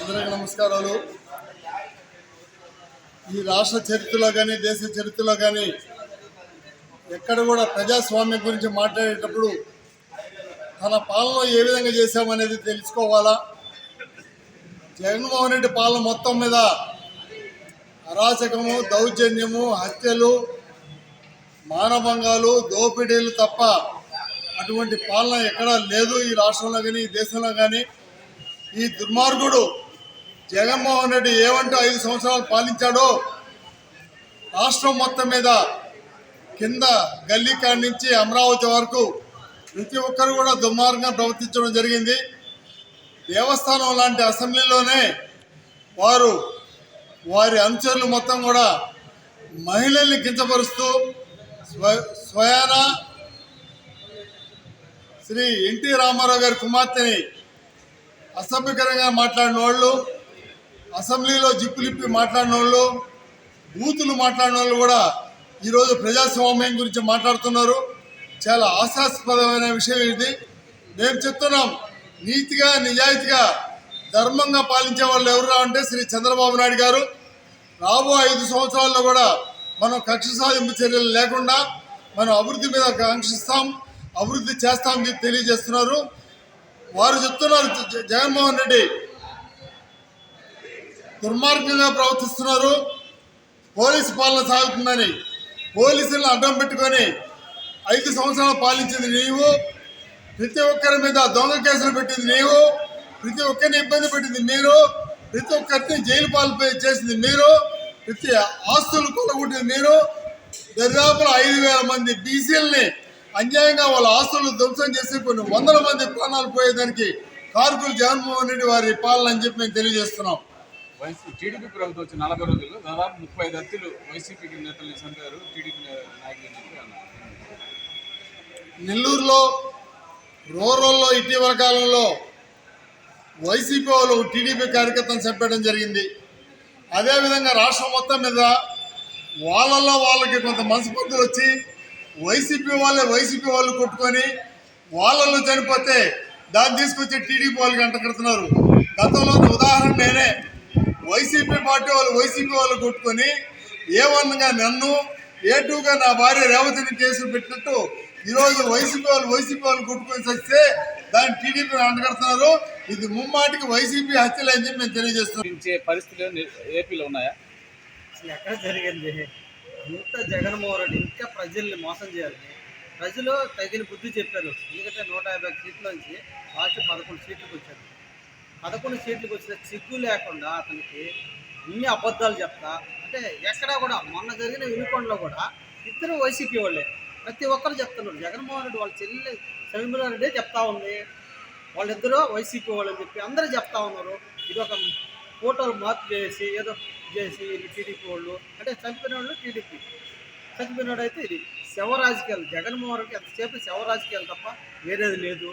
అందరికీ నమస్కారాలు. ఈ రాష్ట్ర చరిత్రలో కానీ దేశ చరిత్రలో కానీ ఎక్కడ కూడా ప్రజాస్వామ్యం గురించి మాట్లాడేటప్పుడు తన పాలన ఏ విధంగా చేశామనేది తెలుసుకోవాలా? జగన్మోహన్ రెడ్డి పాలన మొత్తం మీద అరాచకము దౌర్జన్యము హత్యలు మానభంగాలు దోపిడీలు తప్ప అటువంటి పాలన ఎక్కడా లేదు ఈ రాష్ట్రంలో కానీ ఈ దేశంలో కానీ. ఈ దుర్మార్గుడు జగన్మోహన్ రెడ్డి ఏమంటూ ఐదు సంవత్సరాలు పాలించాడో రాష్ట్రం మొత్తం మీద కింద గల్లీ కాడి నుంచి అమరావతి వరకు ప్రతి ఒక్కరు కూడా దుర్మార్గంగా ప్రవర్తించడం జరిగింది. దేవస్థానం లాంటి అసెంబ్లీలోనే వారు వారి అనుచరులు మొత్తం కూడా మహిళల్ని కించపరుస్తూ స్వ స్వయాన శ్రీ ఎన్టీ రామారావు గారి కుమార్తెని అసభ్యకరంగా మాట్లాడిన వాళ్ళు అసెంబ్లీలో జిప్పులిప్పి మాట్లాడిన వాళ్ళు బూతులు మాట్లాడిన వాళ్ళు కూడా ఈరోజు ప్రజాస్వామ్యం గురించి మాట్లాడుతున్నారు. చాలా ఆశాస్పదమైన విషయం ఇది. మేము చెప్తున్నాం నీతిగా నిజాయితీగా ధర్మంగా పాలించే వాళ్ళు ఎవరు అంటే శ్రీ చంద్రబాబు నాయుడు గారు. రాబో ఐదు సంవత్సరాల్లో కూడా మనం కక్ష సాధింపు చర్యలు లేకుండా మనం అభివృద్ధి మీద కాంక్షిస్తాం. అభివృద్ధి చేస్తామని తెలియజేస్తున్నారు. వారు చెప్తున్నారు జగన్మోహన్ రెడ్డి దుర్మార్గంగా ప్రవర్తిస్తున్నారు. పోలీసు పాలన సాగుతుందని పోలీసులను అడ్డం పెట్టుకొని ఐదు సంవత్సరాలు పాలించింది నీవు. ప్రతి ఒక్కరి మీద దొంగ కేసులు పెట్టింది నీవు. ప్రతి ఒక్కరిని ఇబ్బంది పెట్టింది మీరు. ప్రతి ఒక్కరిని జైలు పాలు చేసింది మీరు. ప్రతి ఆస్తులు కొలగొట్టింది మీరు. దరిదాపులో ఐదు వేల మంది బీసీలని అన్యాయంగా వాళ్ళ ఆస్తులు ధ్వంసం చేసి కొన్ని వందల మంది ప్రాణాలు పోయేదానికి కార్కులు జగన్మోహన్ రెడ్డి వారి పాలన అని చెప్పి మేము తెలియజేస్తున్నాం. వైసీ టీడీపీ ప్రభుత్వం వచ్చి నలభై రోజుల్లో దాదాపు ముప్పై ఐదు హత్యలు వైసీపీకి నేతల్ని చంపారు టీడీపీ నాయకులు నెల్లూరులో రూరల్లో ఇటీవల కాలంలో వైసీపీ వాళ్ళు టీడీపీ కార్యకర్తను చంపేయడం జరిగింది. అదేవిధంగా రాష్ట్రం మొత్తం మీద వాళ్ళల్లో వాళ్ళకి కొంత మనస్పర్ధలు వచ్చి వైసీపీ వాళ్ళే వైసీపీ వాళ్ళు కొట్టుకొని వాళ్ళల్లో చనిపోతే దాన్ని తీసుకొచ్చి టీడీపీ వాళ్ళకి అంటగడుతున్నారు గతంలో ఉదాహరణ నేనే. వైసీపీ పార్టీ వాళ్ళు వైసీపీ వాళ్ళు కొట్టుకొని ఏ వన్గా నన్ను ఏ టూగా నా భార్య రేవతిని కేసులు పెట్టినట్టు ఈరోజు వైసీపీ వాళ్ళు వైసీపీ వాళ్ళు కొట్టుకొని వస్తే దాన్ని టీడీపీ అంటగడుతున్నారు ఇది ముమ్మాటికి వైసీపీ హత్యలు అని చెప్పి మేము తెలియజేస్తున్నాం. పరిస్థితులు ఏపీలో ఉన్నాయా? అసలు ఎక్కడ జరిగింది? ఇంత జగన్మోహన్ రెడ్డి ఇంకా ప్రజల్ని మోసం చేయాలి ప్రజలు తగిన బుద్ధి చెప్పారు. ఎందుకంటే నూట యాభై సీట్ల నుంచి లాస్ట్ పదకొండు సీట్లకు వచ్చారు. పదకొండు సీట్లకు వచ్చిన చిక్కు లేకుండా అతనికి ఇన్ని అబద్ధాలు చెప్తా అంటే ఎక్కడా కూడా మొన్న జరిగిన వినుకొండలో కూడా ఇద్దరు వైసీపీ వాళ్ళే. ప్రతి ఒక్కరు చెప్తున్నారు జగన్మోహన్ రెడ్డి వాళ్ళ చెల్లి షర్మిలా రెడ్డి చెప్తా ఉంది. వాళ్ళిద్దరూ వైసీపీ వాళ్ళు అని చెప్పి అందరూ చెప్తా ఉన్నారు. ఇది ఒక ఫోటోలు మార్పు చేసి ఏదో చేసి టీడీపీ వాళ్ళు. అంటే చనిపోయిన వాళ్ళు టీడీపీ. చనిపోయినాడు అయితే ఇది శవ రాజకీయాలు జగన్మోహన్ రెడ్డి ఎంతసేపు శవ రాజకీయాలు తప్ప వేరేది లేదు.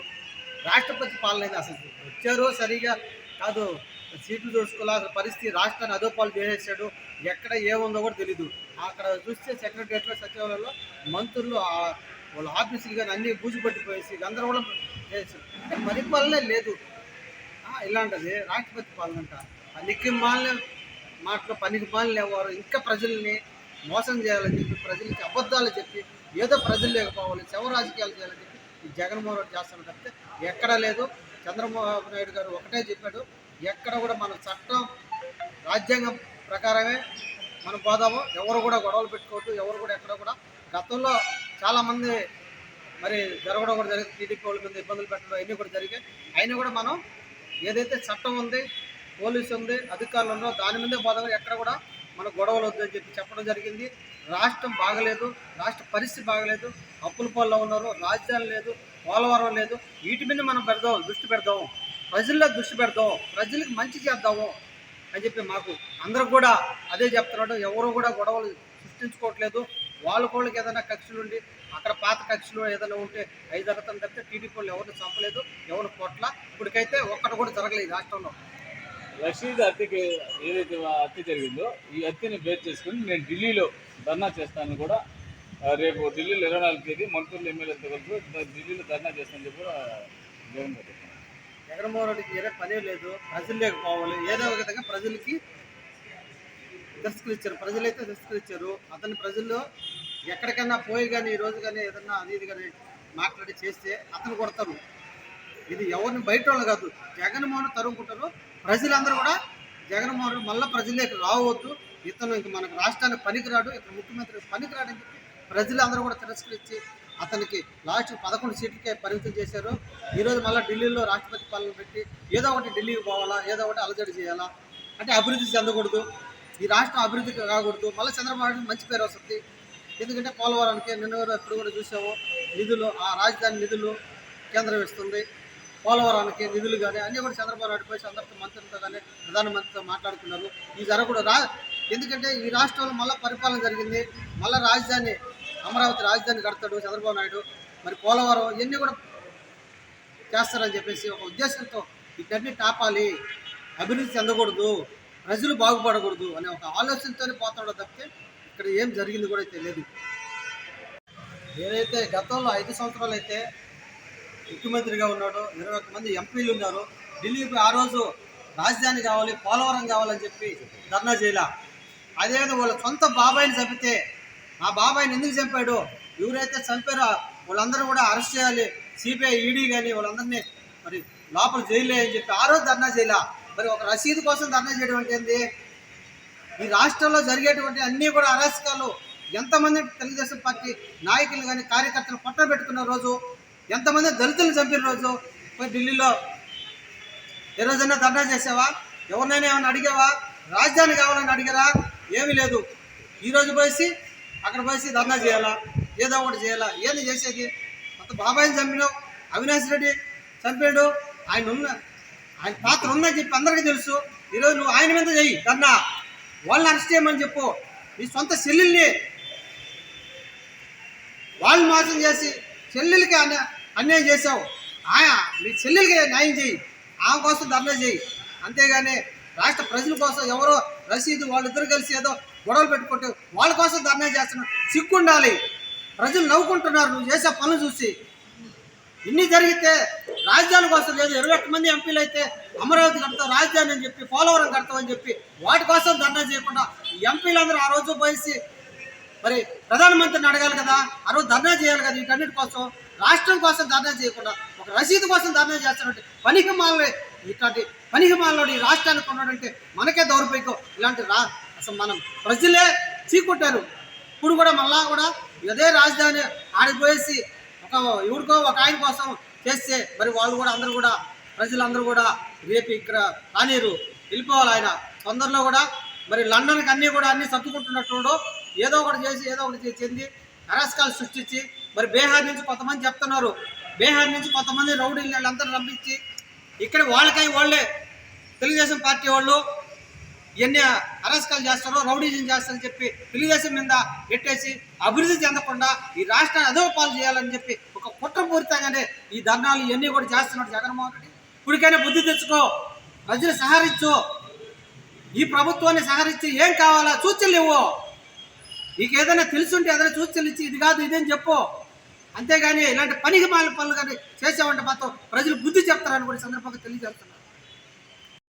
రాష్ట్రపతి పాలన అసలు వచ్చారో సరిగా కాదు. సీట్లు చూసుకోవాలి అసలు పరిస్థితి రాష్ట్రాన్ని అదోపాలు చేసేసాడు. ఎక్కడ ఏముందో కూడా తెలీదు. అక్కడ చూస్తే సెక్రటరియట్లో సచివాలయంలో మంత్రులు వాళ్ళ ఆఫీసులు కానీ అన్నీ బూజుపట్టిపోయేసి గందరగోళం చేసి అంటే పరిపాలనే లేదు. ఇలాంటిది రాష్ట్రపతి పాలన అంట. పనికి మాలిన మాటలు పనికి మాలిన వారు ఇంకా ప్రజల్ని మోసం చేయాలని చెప్పి ప్రజలకి అబద్ధాలు చెప్పి ఏదో ప్రజలు లేకపోవాలి శవ రాజకీయాలు చేయాలని చెప్పి ఈ జగన్మోహన్ రెడ్డి చేస్తాను తప్పితే ఎక్కడా లేదు. చంద్రబాబు నాయుడు గారు ఒకటే చెప్పాడు ఎక్కడ కూడా మన చట్టం రాజ్యాంగం ప్రకారమే మనం పోదాము. ఎవరు కూడా గొడవలు పెట్టుకోవద్దు ఎవరు కూడా ఎక్కడ కూడా. గతంలో చాలామంది మరి జరగడం కూడా జరిగింది. టీడీపీ వాళ్ళ మీద ఇబ్బందులు పెట్టడం అవన్నీ కూడా జరిగాయి. అయినా కూడా మనం ఏదైతే చట్టం ఉంది పోలీసు ఉంది అధికారులు ఉన్నారు. దాని మీదే బాధగా ఎక్కడ కూడా మన గొడవలు వద్దని చెప్పి చెప్పడం జరిగింది. రాష్ట్రం బాగలేదు రాష్ట్ర పరిస్థితి బాగలేదు. అప్పుల పాల్లో ఉన్నారు రాజధాని లేదు పోలవరం లేదు. వీటి మీద మనం పెడదాం దృష్టి పెడదాం. ప్రజల్లో దృష్టి పెడదాం ప్రజలకు మంచి చేద్దాము అని చెప్పి మాకు అందరూ కూడా అదే చెప్తున్నాడు ఎవరు కూడా గొడవలు సృష్టించుకోవట్లేదు. వాళ్ళ కోళ్ళకి ఏదైనా కక్షలు ఉండి అక్కడ పాత కక్షలు ఏదైనా ఉంటే ఐదు అర్థం తప్పితే టీడీపీ వాళ్ళు ఎవరిని చంపలేదు ఎవరు కొట్ల ఇప్పటికైతే ఒక్కటి కూడా జరగలేదు రాష్ట్రంలో. రషీద్ హత్యకి ఏదైతే ఆ హత్య జరిగిందో ఈ హత్యని బేస్ చేసుకుని నేను ఢిల్లీలో ధర్నా చేస్తాను కూడా రేపు ఢిల్లీలో ఇరవై నాలుగు తేదీ మంత్రులు ఎమ్మెల్యేలతో కలిపి ఢిల్లీలో ధర్నా చేస్తానని చెప్పి కూడా జగన్ గారు జగన్మోహన్ రెడ్డికి వేరే పనే లేదు. ప్రజల్లోకి లేకపోవాలి. ఏదో ఒక విధంగా ప్రజలకి తిరస్కరించారు. ప్రజలైతే తిరస్కరించారు. అతని ప్రజల్లో ఎక్కడికైనా పోయి కానీ ఈ రోజు కానీ ఏదన్నా అది ఇది కానీ మాట్లాడి చేస్తే అతను కొడతారు. ఇది ఎవరిని బయట వాళ్ళు కాదు. జగన్మోహన్ తరుముకుంటారు. ప్రజలందరూ కూడా జగన్మోహన్ మళ్ళీ ప్రజలకి రావద్దు. ఇతను ఇంక మనకు రాష్ట్రానికి పనికిరాడు. ఇక్కడ ముఖ్యమంత్రి పనికిరాడని చెప్పి ప్రజలందరూ కూడా తిరస్కరించి అతనికి లాస్ట్ పదకొండు సీట్లకే పరిమితం చేశారు. ఈరోజు మళ్ళీ ఢిల్లీలో రాష్ట్రపతి పాలన పెట్టి ఏదో ఒకటి ఢిల్లీకి పోవాలా ఏదో ఒకటి అలజడి చేయాలా? అంటే అభివృద్ధి చెందకూడదు. ఈ రాష్ట్రం అభివృద్ధి కాకూడదు. మళ్ళీ చంద్రబాబు మంచి పేరు వస్తుంది. ఎందుకంటే పోలవరానికి నిన్న ఎప్పుడు కూడా చూసాము నిధులు ఆ రాజధాని నిధులు కేంద్రం ఇస్తుంది. పోలవరానికి నిధులు కానీ అన్నీ కూడా చంద్రబాబు నాయుడు పోయి అందరితో మంత్రులతో కానీ ప్రధానమంత్రితో మాట్లాడుకున్నారు. ఈ జరగకూడదు రా ఎందుకంటే ఈ రాష్ట్రంలో మళ్ళీ పరిపాలన జరిగింది. మళ్ళీ రాజధాని అమరావతి రాజధాని కడతాడు చంద్రబాబు నాయుడు. మరి పోలవరం ఇవన్నీ కూడా చేస్తారని చెప్పేసి ఒక ఉద్దేశంతో వీటన్ని టాపాలి. అభివృద్ధి చెందకూడదు. ప్రజలు బాగుపడకూడదు అనే ఒక ఆలోచనతోనే పోతాడో తప్పితే ఇక్కడ ఏం జరిగింది కూడా తెలియదు. ఏదైతే గతంలో ఐదు సంవత్సరాలు అయితే ముఖ్యమంత్రిగా ఉన్నాడు ఇరవై ఒక్క మంది ఎంపీలు ఉన్నారు. ఢిల్లీకి ఆ రోజు రాజధాని కావాలి పోలవరం కావాలని చెప్పి ధర్నా చేయాల. అదేవిధంగా వాళ్ళ సొంత బాబాయిని చంపితే ఆ బాబాయిని ఎందుకు చంపాడు? ఎవరైతే చంపారో వాళ్ళందరూ కూడా అరెస్ట్ చేయాలి. సిబిఐ ఈడీ కానీ వాళ్ళందరినీ మరి లోపల జైలే అని చెప్పి ఆ రోజు ధర్నా చేయాల. మరి ఒక రసీదు కోసం ధర్నా చేయడం అంటే ఏంది? ఈ రాష్ట్రంలో జరిగేటువంటి అన్నీ కూడా అరాచకాలు. ఎంతమంది తెలుగుదేశం పార్టీ నాయకులు కానీ కార్యకర్తలు పట్టబెట్టుకున్న రోజు ఎంతమంది దళితులు చంపిన రోజు? పోయి ఢిల్లీలో ఏ రోజైనా ధర్నా చేసావా? ఎవరినైనా ఏమైనా అడిగావా? రాజధాని కావాలని అడిగారా? ఏమీ లేదు. ఈరోజు పోసి అక్కడ పోసి ధర్నా చేయాలా? ఏదో ఒకటి చేయాలా? ఏది చేసేది? అంత బాబాయిని చంపినావు అవినాష్ రెడ్డి చంపాడు ఆయన ఉన్న ఆయన పాత్ర ఉందని చెప్పి అందరికీ తెలుసు. ఈరోజు నువ్వు ఆయన మీద చెయ్యి ధర్నా. వాళ్ళని అరెస్ట్ చేయమని చెప్పు. నీ సొంత చెల్లెల్ని వాళ్ళు మోసం చేసి చెల్లెలకి అనే అన్యాయం చేసావు ఆయా మీ చెల్లెలకి న్యాయం చేయి. ఆమె కోసం ధర్నా చేయి. అంతేగాని రాష్ట్ర ప్రజల కోసం ఎవరో రసీదు వాళ్ళిద్దరు కలిసి ఏదో గొడవలు పెట్టుకుంటే వాళ్ళ కోసం ధర్నా చేస్తున్నారు సిగ్గుండాలి ప్రజలు నవ్వుకుంటున్నారు. నువ్వు చేసే పనులు చూసి. ఇన్ని జరిగితే రాజధాని కోసం లేదు. ఇరవై మంది ఎంపీలు అయితే అమరావతి కడతాం రాజధాని అని చెప్పి పోలవరం కడతాం చెప్పి వాటి కోసం ధర్నా చేయకుండా ఎంపీలందరూ ఆ రోజు పోయేసి మరి ప్రధానమంత్రిని అడగాలి కదా ఆ రోజు ధర్నా చేయాలి కదా వీటన్నిటి కోసం రాష్ట్రం కోసం ధర్నా చేయకుండా ఒక రసీదు కోసం ధర్నా చేస్తున్నట్టు పనికి మాలే ఇట్లాంటి పనికి మాలోడు ఈ రాష్ట్రానికి ఉన్నటువంటి మనకే దౌర్భాగ్యం. ఇలాంటి రా అసలు మనం ప్రజలే చీకొట్టారు. ఇప్పుడు కూడా మళ్ళా కూడా అదే రాజధాని ఆడిపోయేసి ఒక ఎవరికో ఒక ఆయన కోసం చేస్తే మరి వాళ్ళు కూడా అందరూ కూడా ప్రజలందరూ కూడా రేపు ఇక్కడ కానీరు వెళ్ళిపోవాలి ఆయన. తొందరలో కూడా మరి లండన్కి అన్నీ కూడా అన్నీ సర్దుకుంటున్నట్టు ఏదో ఒకటి చేసి ఏదో ఒకటి చేసింది చెంది అరాస్కాలు సృష్టించి మరి బీహార్ నుంచి కొంతమంది చెప్తున్నారు. బీహార్ నుంచి కొంతమంది రౌడీలు వీళ్ళందరూ రంపించి ఇక్కడ వాళ్ళకై వాళ్ళే తెలుగుదేశం పార్టీ వాళ్ళు ఎన్ని అరాస్కాలు చేస్తారో రౌడీజం చేస్తారని చెప్పి తెలుగుదేశం మీద పెట్టేసి అభివృద్ధి చెందకుండా ఈ రాష్ట్రాన్ని అదో పాలు చేయాలని చెప్పి ఒక కుట్రపూరితంగానే ఈ ధర్నాలు ఇవన్నీ కూడా చేస్తున్నాడు జగన్మోహన్ రెడ్డి. ఇప్పటికైనా బుద్ధి తెచ్చుకో ప్రజలు సహరించు ఈ ప్రభుత్వాన్ని సహరించి ఏం కావాలా సూచనలు ఇవ్వు. నీకు ఏదైనా తెలుసుంటే ఏదైనా చూసి తెలిసి ఇది కాదు ఇదేం చెప్పు. అంతేగాని ఇలాంటి పనికి మాలిన పనులు కానీ చేసామంటే మాత్రం ప్రజలు బుద్ధి చెప్తారని కూడా సందర్భంగా తెలియజేస్తున్నారు